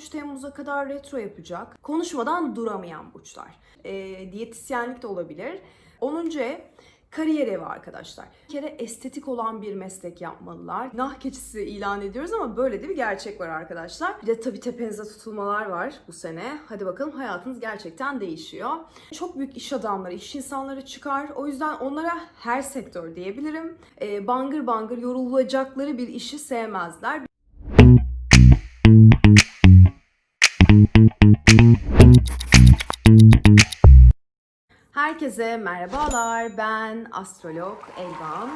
13 Temmuz'a kadar retro yapacak. Konuşmadan duramayan burçlar. E, diyetisyenlik de olabilir. 10. ev kariyer evi arkadaşlar. Bir kere estetik olan bir meslek yapmalılar. Nah keçisi ilan ediyoruz ama böyle de bir gerçek var arkadaşlar. Bir de tabii tepenize tutulmalar var bu sene. Hadi bakalım hayatınız gerçekten değişiyor. Çok büyük iş adamları, iş insanları çıkar. O yüzden onlara her sektör diyebilirim. Ee, bangır bangır yorulacakları bir işi sevmezler. Herkese merhabalar. Ben astrolog Elvan.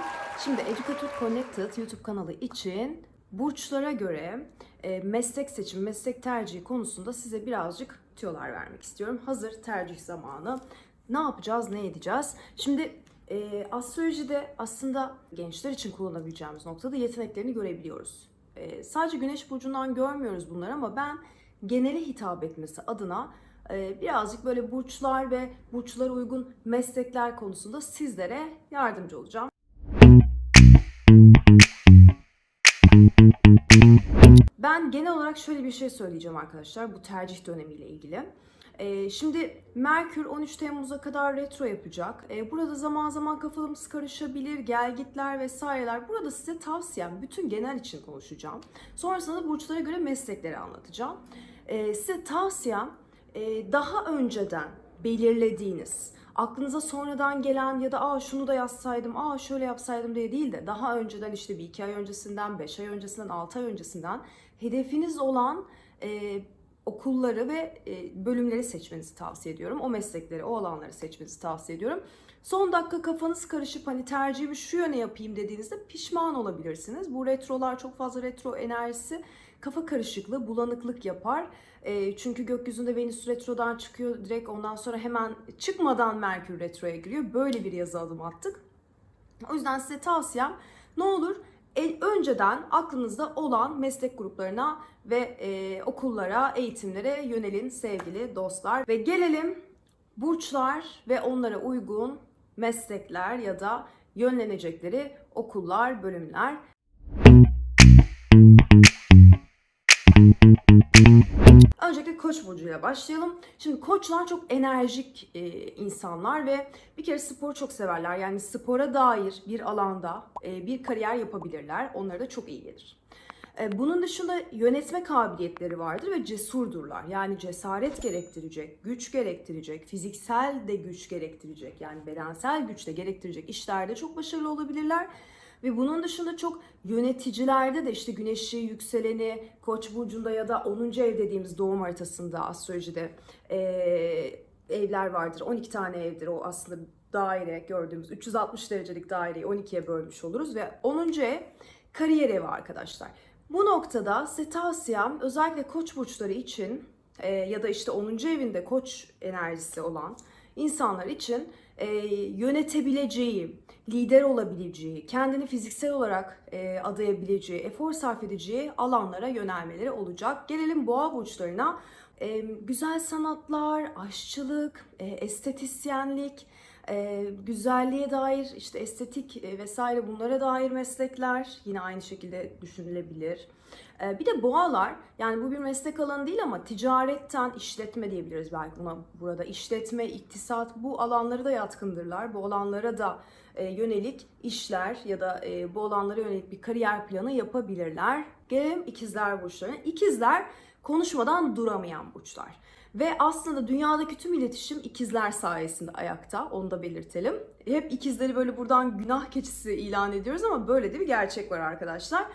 Şimdi Educator Connected YouTube kanalı için burçlara göre e, meslek seçimi, meslek tercihi konusunda size birazcık tüyolar vermek istiyorum. Hazır tercih zamanı. Ne yapacağız, ne edeceğiz? Şimdi e, astrolojide aslında gençler için kullanabileceğimiz noktada yeteneklerini görebiliyoruz. E, sadece güneş burcundan görmüyoruz bunları ama ben genele hitap etmesi adına birazcık böyle burçlar ve burçlara uygun meslekler konusunda sizlere yardımcı olacağım. Ben genel olarak şöyle bir şey söyleyeceğim arkadaşlar bu tercih dönemiyle ilgili. Ee, şimdi Merkür 13 Temmuz'a kadar retro yapacak. Ee, burada zaman zaman kafalarımız karışabilir, gelgitler vesaireler. Burada size tavsiyem bütün genel için konuşacağım. Sonrasında da burçlara göre meslekleri anlatacağım. Ee, size tavsiyem daha önceden belirlediğiniz, aklınıza sonradan gelen ya da aa şunu da yazsaydım, aa şöyle yapsaydım diye değil de daha önceden işte bir iki ay öncesinden, beş ay öncesinden, altı ay öncesinden hedefiniz olan e, okulları ve e, bölümleri seçmenizi tavsiye ediyorum. O meslekleri, o alanları seçmenizi tavsiye ediyorum. Son dakika kafanız karışıp hani tercihimi şu yöne yapayım dediğinizde pişman olabilirsiniz. Bu retrolar çok fazla retro enerjisi kafa karışıklığı, bulanıklık yapar. E, çünkü gökyüzünde Venüs retrodan çıkıyor direkt ondan sonra hemen çıkmadan Merkür retroya giriyor. Böyle bir yazı adım attık. O yüzden size tavsiyem ne olur el, önceden aklınızda olan meslek gruplarına ve e, okullara, eğitimlere yönelin sevgili dostlar. Ve gelelim burçlar ve onlara uygun meslekler ya da yönlenecekleri okullar, bölümler. Koç burcuyla başlayalım. Şimdi Koçlar çok enerjik e, insanlar ve bir kere spor çok severler. Yani spora dair bir alanda e, bir kariyer yapabilirler. Onlara da çok iyi gelir. E, bunun dışında yönetme kabiliyetleri vardır ve cesurdurlar. Yani cesaret gerektirecek, güç gerektirecek, fiziksel de güç gerektirecek. Yani bedensel güç de gerektirecek işlerde çok başarılı olabilirler. Ve bunun dışında çok yöneticilerde de işte güneşi, yükseleni, koç burcunda ya da 10. ev dediğimiz doğum haritasında astrolojide e, evler vardır. 12 tane evdir o aslında daire gördüğümüz 360 derecelik daireyi 12'ye bölmüş oluruz ve 10. ev kariyer evi arkadaşlar. Bu noktada size tavsiyem özellikle koç burçları için e, ya da işte 10. evinde koç enerjisi olan insanlar için e, yönetebileceği, lider olabileceği, kendini fiziksel olarak e, adayabileceği, efor sarf edeceği alanlara yönelmeleri olacak. Gelelim boğa burçlarına. E, güzel sanatlar, aşçılık, e, estetisyenlik, e, güzelliğe dair işte estetik e, vesaire bunlara dair meslekler yine aynı şekilde düşünülebilir. E, bir de boğalar yani bu bir meslek alanı değil ama ticaretten işletme diyebiliriz belki buna burada. işletme, iktisat bu alanlara da yatkındırlar. Bu alanlara da e, yönelik işler ya da e, bu alanlara yönelik bir kariyer planı yapabilirler. Gelelim ikizler burçlarına. İkizler konuşmadan duramayan burçlar. Ve aslında dünyadaki tüm iletişim ikizler sayesinde ayakta. Onu da belirtelim. Hep ikizleri böyle buradan günah keçisi ilan ediyoruz ama böyle de bir gerçek var arkadaşlar.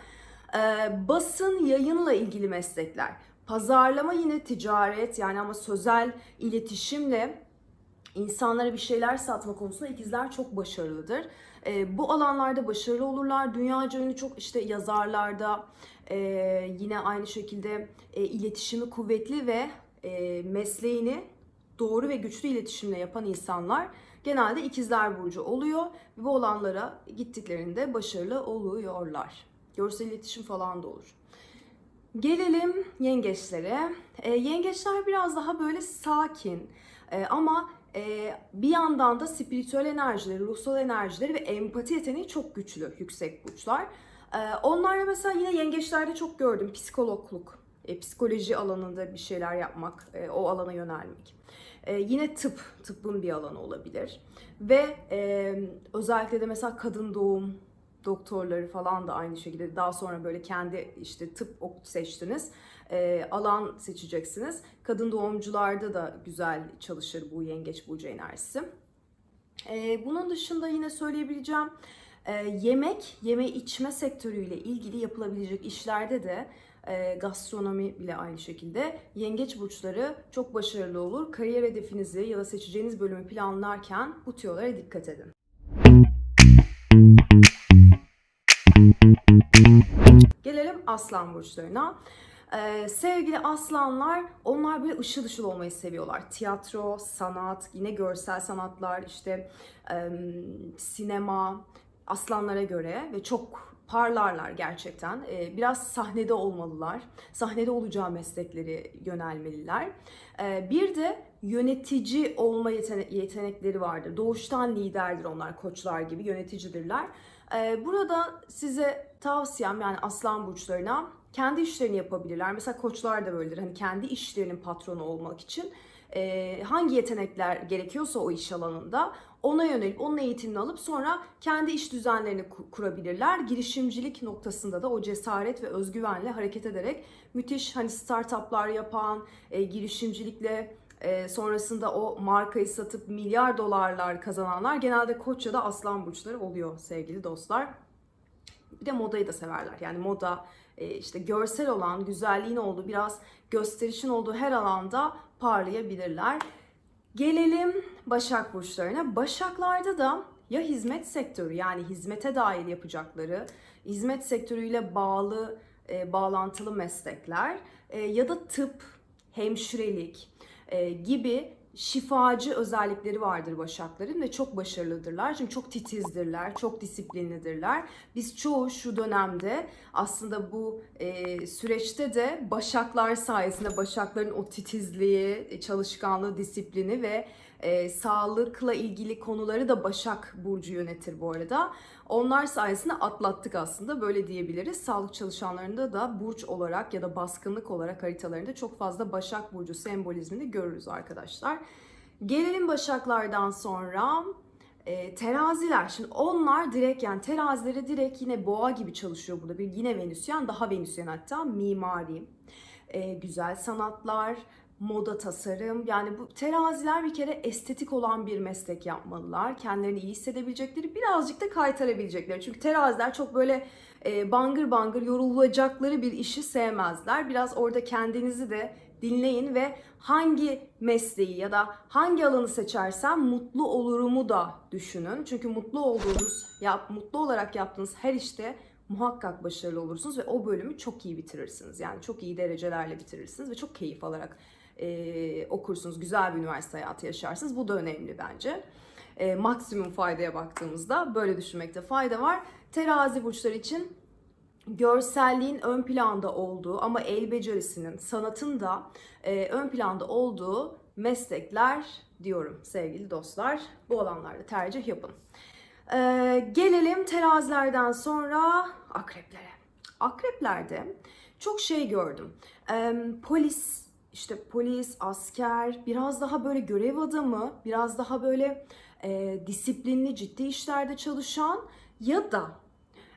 Ee, basın, yayınla ilgili meslekler. Pazarlama yine ticaret yani ama sözel iletişimle insanlara bir şeyler satma konusunda ikizler çok başarılıdır. E, bu alanlarda başarılı olurlar. Dünyaca ünlü çok işte yazarlarda e, yine aynı şekilde e, iletişimi kuvvetli ve e, mesleğini doğru ve güçlü iletişimle yapan insanlar genelde ikizler burcu oluyor ve bu alanlara gittiklerinde başarılı oluyorlar. Görsel iletişim falan da olur. Gelelim yengeçlere. E, yengeçler biraz daha böyle sakin e, ama e, bir yandan da spiritüel enerjileri, ruhsal enerjileri ve empati yeteneği çok güçlü yüksek burçlar. E, onlarda mesela yine yengeçlerde çok gördüm psikologluk, e, psikoloji alanında bir şeyler yapmak, e, o alana yönelmek. E, yine tıp, tıbbın bir alanı olabilir. Ve e, özellikle de mesela kadın doğum doktorları falan da aynı şekilde daha sonra böyle kendi işte tıp seçtiniz, e, alan seçeceksiniz. Kadın doğumcularda da güzel çalışır bu yengeç burcu enerjisi. E, bunun dışında yine söyleyebileceğim yemek, yeme içme sektörüyle ilgili yapılabilecek işlerde de e, gastronomi bile aynı şekilde yengeç burçları çok başarılı olur. Kariyer hedefinizi ya da seçeceğiniz bölümü planlarken bu tüyolara dikkat edin. Gelelim aslan burçlarına. Ee, sevgili aslanlar, onlar böyle ışıl ışıl olmayı seviyorlar. Tiyatro, sanat, yine görsel sanatlar, işte em, sinema, aslanlara göre ve çok parlarlar gerçekten. Ee, biraz sahnede olmalılar. Sahnede olacağı meslekleri yönelmeliler. Ee, bir de yönetici olma yetene- yetenekleri vardır. Doğuştan liderdir onlar, koçlar gibi yöneticidirler. Ee, burada size tavsiyem yani aslan burçlarına kendi işlerini yapabilirler. Mesela koçlar da böyledir. Hani kendi işlerinin patronu olmak için hangi yetenekler gerekiyorsa o iş alanında ona yönelip onun eğitimini alıp sonra kendi iş düzenlerini ku- kurabilirler. Girişimcilik noktasında da o cesaret ve özgüvenle hareket ederek müthiş hani startuplar yapan, e, girişimcilikle e, sonrasında o markayı satıp milyar dolarlar kazananlar genelde koç ya da aslan burçları oluyor sevgili dostlar. Bir de modayı da severler. Yani moda e, işte görsel olan, güzelliğin olduğu, biraz gösterişin olduğu her alanda parlayabilirler. Gelelim Başak burçlarına. Başaklarda da ya hizmet sektörü yani hizmete dair yapacakları, hizmet sektörüyle bağlı, e, bağlantılı meslekler e, ya da tıp, hemşirelik e, gibi şifacı özellikleri vardır Başakların ve çok başarılıdırlar. Çünkü çok titizdirler, çok disiplinlidirler. Biz çoğu şu dönemde aslında bu e, süreçte de Başaklar sayesinde Başakların o titizliği, çalışkanlığı, disiplini ve e, sağlıkla ilgili konuları da Başak Burcu yönetir bu arada. Onlar sayesinde atlattık aslında böyle diyebiliriz. Sağlık çalışanlarında da burç olarak ya da baskınlık olarak haritalarında çok fazla Başak Burcu sembolizmini görürüz arkadaşlar. Gelelim Başaklardan sonra e, teraziler. Şimdi onlar direkt yani terazilere direkt yine boğa gibi çalışıyor burada. Bir yine Venüsyen daha Venüsyen hatta mimari, e, güzel sanatlar, moda tasarım. Yani bu teraziler bir kere estetik olan bir meslek yapmalılar. Kendilerini iyi hissedebilecekleri, birazcık da kaytarabilecekleri. Çünkü teraziler çok böyle e, bangır bangır yorulacakları bir işi sevmezler. Biraz orada kendinizi de dinleyin ve hangi mesleği ya da hangi alanı seçersem mutlu olurumu da düşünün. Çünkü mutlu olduğunuz, yap, mutlu olarak yaptığınız her işte muhakkak başarılı olursunuz ve o bölümü çok iyi bitirirsiniz. Yani çok iyi derecelerle bitirirsiniz ve çok keyif alarak e, okursunuz. Güzel bir üniversite hayatı yaşarsınız. Bu da önemli bence. E, maksimum faydaya baktığımızda böyle düşünmekte fayda var. Terazi burçları için görselliğin ön planda olduğu ama el becerisinin, sanatın da e, ön planda olduğu meslekler diyorum sevgili dostlar. Bu alanlarda tercih yapın. E, gelelim terazilerden sonra akreplere. Akreplerde çok şey gördüm. E, polis, işte polis, asker, biraz daha böyle görev adamı, biraz daha böyle e, disiplinli, ciddi işlerde çalışan ya da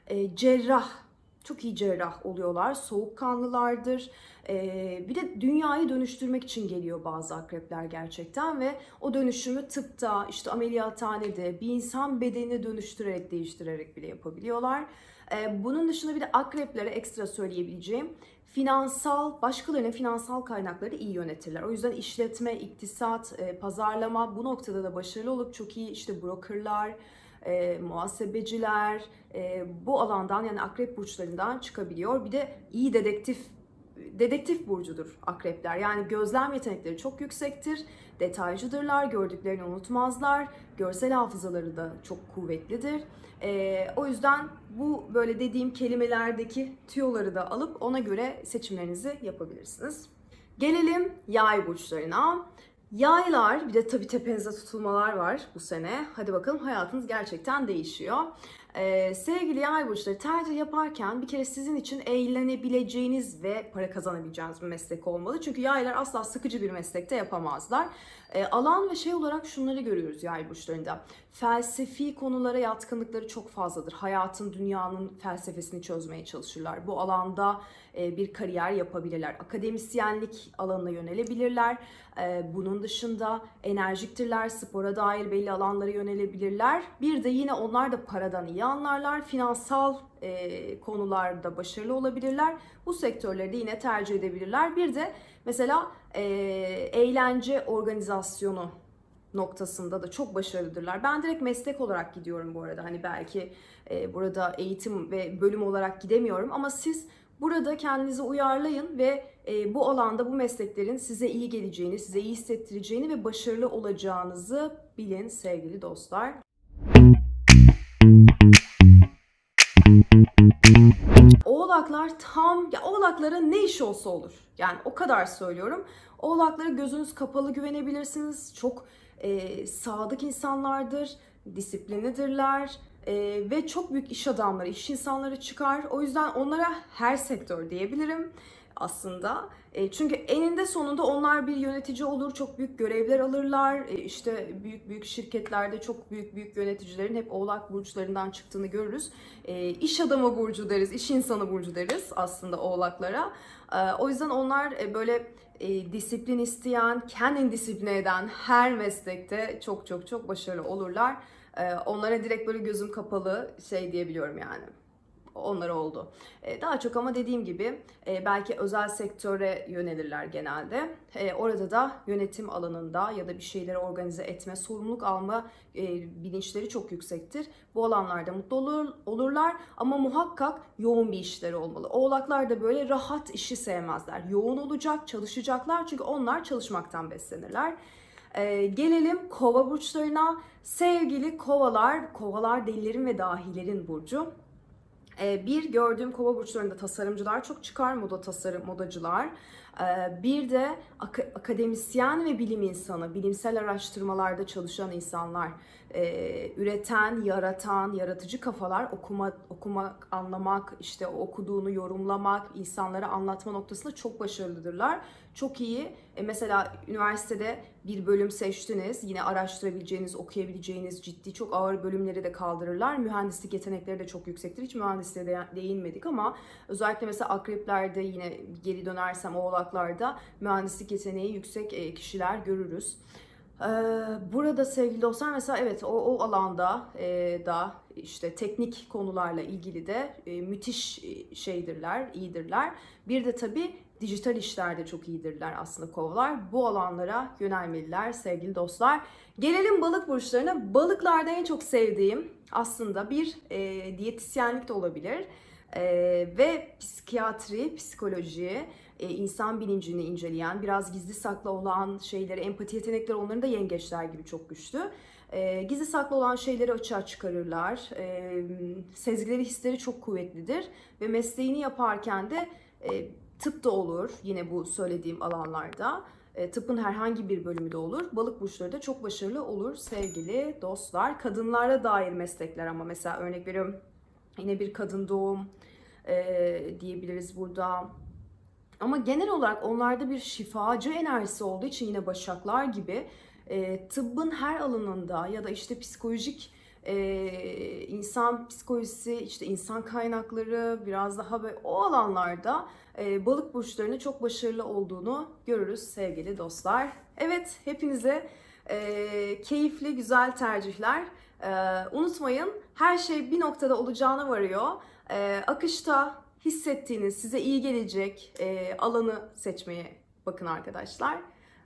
e, cerrah çok iyi cerrah oluyorlar. Soğukkanlılardır. Ee, bir de dünyayı dönüştürmek için geliyor bazı akrepler gerçekten ve o dönüşümü tıpta, işte ameliyathanede bir insan bedenini dönüştürerek, değiştirerek bile yapabiliyorlar. Ee, bunun dışında bir de akreplere ekstra söyleyebileceğim finansal, başkalarının finansal kaynakları iyi yönetirler. O yüzden işletme, iktisat, e, pazarlama bu noktada da başarılı olup çok iyi işte brokerlar, e, muhasebeciler e, bu alandan yani akrep burçlarından çıkabiliyor. Bir de iyi dedektif dedektif burcudur akrepler. Yani gözlem yetenekleri çok yüksektir. Detaycıdırlar, gördüklerini unutmazlar. Görsel hafızaları da çok kuvvetlidir. E, o yüzden bu böyle dediğim kelimelerdeki tüyoları da alıp ona göre seçimlerinizi yapabilirsiniz. Gelelim yay burçlarına. Yaylar, bir de tabii tepenize tutulmalar var bu sene. Hadi bakalım hayatınız gerçekten değişiyor. Ee, sevgili yay burçları tercih yaparken bir kere sizin için eğlenebileceğiniz ve para kazanabileceğiniz bir meslek olmalı. Çünkü yaylar asla sıkıcı bir meslekte yapamazlar. Ee, alan ve şey olarak şunları görüyoruz yay burçlarında. Felsefi konulara yatkınlıkları çok fazladır. Hayatın, dünyanın felsefesini çözmeye çalışırlar. Bu alanda e, bir kariyer yapabilirler. Akademisyenlik alanına yönelebilirler. E, Bunun dışında enerjiktirler, spora dair belli alanlara yönelebilirler. Bir de yine onlar da paradan iyi anlarlar. Finansal e, konularda başarılı olabilirler. Bu sektörleri de yine tercih edebilirler. Bir de mesela e, eğlence organizasyonu noktasında da çok başarılıdırlar. Ben direkt meslek olarak gidiyorum bu arada. Hani belki e, burada eğitim ve bölüm olarak gidemiyorum ama siz burada kendinizi uyarlayın ve e, bu alanda bu mesleklerin size iyi geleceğini, size iyi hissettireceğini ve başarılı olacağınızı bilin sevgili dostlar. Oğlaklar tam, ya oğlaklara ne iş olsa olur. Yani o kadar söylüyorum. Oğlaklara gözünüz kapalı güvenebilirsiniz. Çok e, sadık insanlardır, disiplinidirler e, ve çok büyük iş adamları, iş insanları çıkar. O yüzden onlara her sektör diyebilirim aslında. E, çünkü eninde sonunda onlar bir yönetici olur, çok büyük görevler alırlar. E, işte büyük büyük şirketlerde çok büyük büyük yöneticilerin hep oğlak burçlarından çıktığını görürüz. E, iş adamı burcu deriz, iş insanı burcu deriz aslında oğlaklara. E, o yüzden onlar e, böyle e, disiplin isteyen, kendini disipline eden her meslekte çok çok çok başarılı olurlar. E, onlara direkt böyle gözüm kapalı şey diyebiliyorum yani onlar oldu. E, Daha çok ama dediğim gibi e, belki özel sektöre yönelirler genelde. E, Orada da yönetim alanında ya da bir şeyleri organize etme, sorumluluk alma bilinçleri çok yüksektir. Bu alanlarda mutlu olur, olurlar ama muhakkak yoğun bir işleri olmalı. Oğlaklar da böyle rahat işi sevmezler. Yoğun olacak, çalışacaklar çünkü onlar çalışmaktan beslenirler. Ee, gelelim kova burçlarına. Sevgili kovalar, kovalar delilerin ve dahilerin burcu. Ee, bir gördüğüm kova burçlarında tasarımcılar çok çıkar, moda tasarım, modacılar. Ee, bir de aka- akademisyen ve bilim insanı, bilimsel araştırmalarda çalışan insanlar, Ee, üreten, yaratan, yaratıcı kafalar okuma, okumak, anlamak, işte okuduğunu yorumlamak, insanlara anlatma noktasında çok başarılıdırlar. Çok iyi. E, mesela üniversitede bir bölüm seçtiniz. Yine araştırabileceğiniz, okuyabileceğiniz ciddi çok ağır bölümleri de kaldırırlar. Mühendislik yetenekleri de çok yüksektir. Hiç mühendisliğe de değinmedik ama özellikle mesela akreplerde yine geri dönersem oğlaklarda mühendislik yeteneği yüksek e, kişiler görürüz. Ee, Burada sevgili dostlar mesela evet o, o alanda e, da işte teknik konularla ilgili de e, müthiş e, şeydirler, iyidirler. Bir de tabii dijital işlerde çok iyidirler aslında kovalar. Bu alanlara yönelmeliler sevgili dostlar. Gelelim balık burçlarına. Balıklarda en çok sevdiğim aslında bir e, diyetisyenlik de olabilir. E, ve psikiyatri, psikoloji, insan bilincini inceleyen, biraz gizli saklı olan şeyleri, empati yetenekleri onların da yengeçler gibi çok güçlü. E, gizli saklı olan şeyleri açığa çıkarırlar. E, sezgileri, hisleri çok kuvvetlidir ve mesleğini yaparken de e, tıp da olur yine bu söylediğim alanlarda. E, tıpın herhangi bir bölümü de olur. Balık burçları da çok başarılı olur sevgili dostlar. Kadınlara dair meslekler ama mesela örnek veriyorum yine bir kadın doğum e, diyebiliriz burada. Ama genel olarak onlarda bir şifacı enerjisi olduğu için yine başaklar gibi e, tıbbın her alanında ya da işte psikolojik e, insan psikolojisi, işte insan kaynakları biraz daha böyle o alanlarda e, balık burçlarının çok başarılı olduğunu görürüz sevgili dostlar. Evet hepinize e, keyifli güzel tercihler. E, unutmayın her şey bir noktada olacağına varıyor. E, akışta hissettiğiniz, size iyi gelecek e, alanı seçmeye bakın arkadaşlar.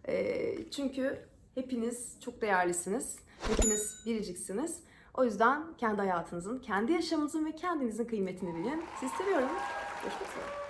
E, çünkü hepiniz çok değerlisiniz. Hepiniz biriciksiniz. O yüzden kendi hayatınızın, kendi yaşamınızın ve kendinizin kıymetini bilin. Sizi seviyorum. Görüşmek üzere.